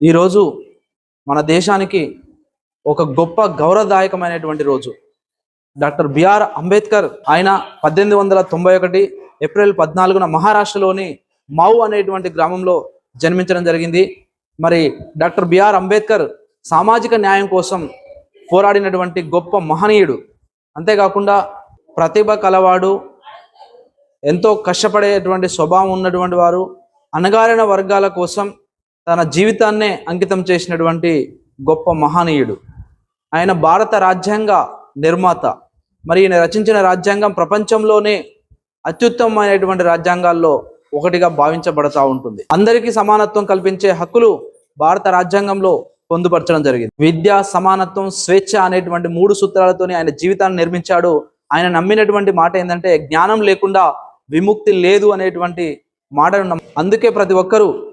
ఈరోజు మన దేశానికి ఒక గొప్ప గౌరవదాయకమైనటువంటి రోజు. డాక్టర్ బిఆర్ అంబేద్కర్ ఆయన పద్దెనిమిది వందల తొంభై ఒకటి ఏప్రిల్ పద్నాలుగున మహారాష్ట్రలోని మౌ అనేటువంటి గ్రామంలో జన్మించడం జరిగింది. మరి డాక్టర్ బిఆర్ అంబేద్కర్ సామాజిక న్యాయం కోసం పోరాడినటువంటి గొప్ప మహనీయుడు. అంతేకాకుండా ప్రతిభ కలవాడు ఎంతో కష్టపడేటువంటి స్వభావం ఉన్నటువంటి వారు అణగారిన వర్గాల కోసం తన జీవితాన్నే అంకితం చేసినటువంటి గొప్ప మహనీయుడు. ఆయన భారత రాజ్యాంగ నిర్మాత. మరి ఈయన రచించిన రాజ్యాంగం ప్రపంచంలోనే అత్యుత్తమమైనటువంటి రాజ్యాంగాల్లో ఒకటిగా భావించబడతా ఉంటుంది. అందరికీ సమానత్వం కల్పించే హక్కులు భారత రాజ్యాంగంలో పొందుపరచడం జరిగింది. విద్య సమానత్వం స్వేచ్ఛ అనేటువంటి మూడు సూత్రాలతోనే ఆయన జీవితాన్ని నిర్మించాడు. ఆయన నమ్మినటువంటి మాట ఏంటంటే జ్ఞానం లేకుండా విముక్తి లేదు అనేటువంటి మాటను అందుకే ప్రతి ఒక్కరూ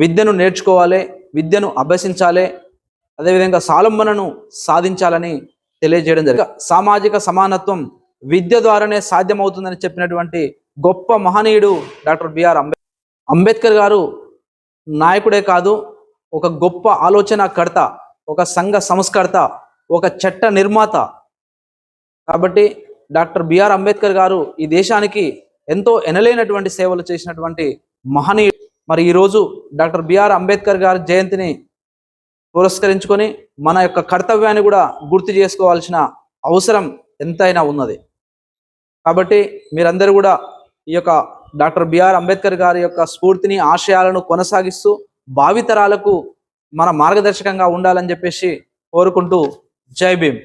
విద్యను నేర్చుకోవాలి విద్యను అభ్యసించాలి అదేవిధంగా సాలంబనను సాధించాలని తెలియజేయడం జరిగింది. సామాజిక సమానత్వం విద్య ద్వారానే సాధ్యమవుతుందని చెప్పినటువంటి గొప్ప మహనీయుడు డాక్టర్ బిఆర్ అంబే అంబేద్కర్. గారు నాయకుడే కాదు ఒక గొప్ప ఆలోచనకర్త ఒక సంఘ సంస్కర్త ఒక చట్ట నిర్మాత. కాబట్టి డాక్టర్ బిఆర్ అంబేద్కర్ గారు ఈ దేశానికి ఎంతో ఎనలేనటువంటి సేవలు చేసినటువంటి మహనీయుడు. మరి ఈరోజు డాక్టర్ బిఆర్ అంబేద్కర్ గారి జయంతిని పురస్కరించుకొని మన యొక్క కర్తవ్యాన్ని కూడా గుర్తు చేసుకోవాల్సిన అవసరం ఎంతైనా ఉన్నది. కాబట్టి మీరందరూ కూడా ఈ యొక్క డాక్టర్ బిఆర్ అంబేద్కర్ గారి యొక్క స్ఫూర్తిని ఆశయాలను కొనసాగిస్తూ భావితరాలకు మన మార్గదర్శకంగా ఉండాలని చెప్పేసి కోరుకుంటూ జై భీమ్.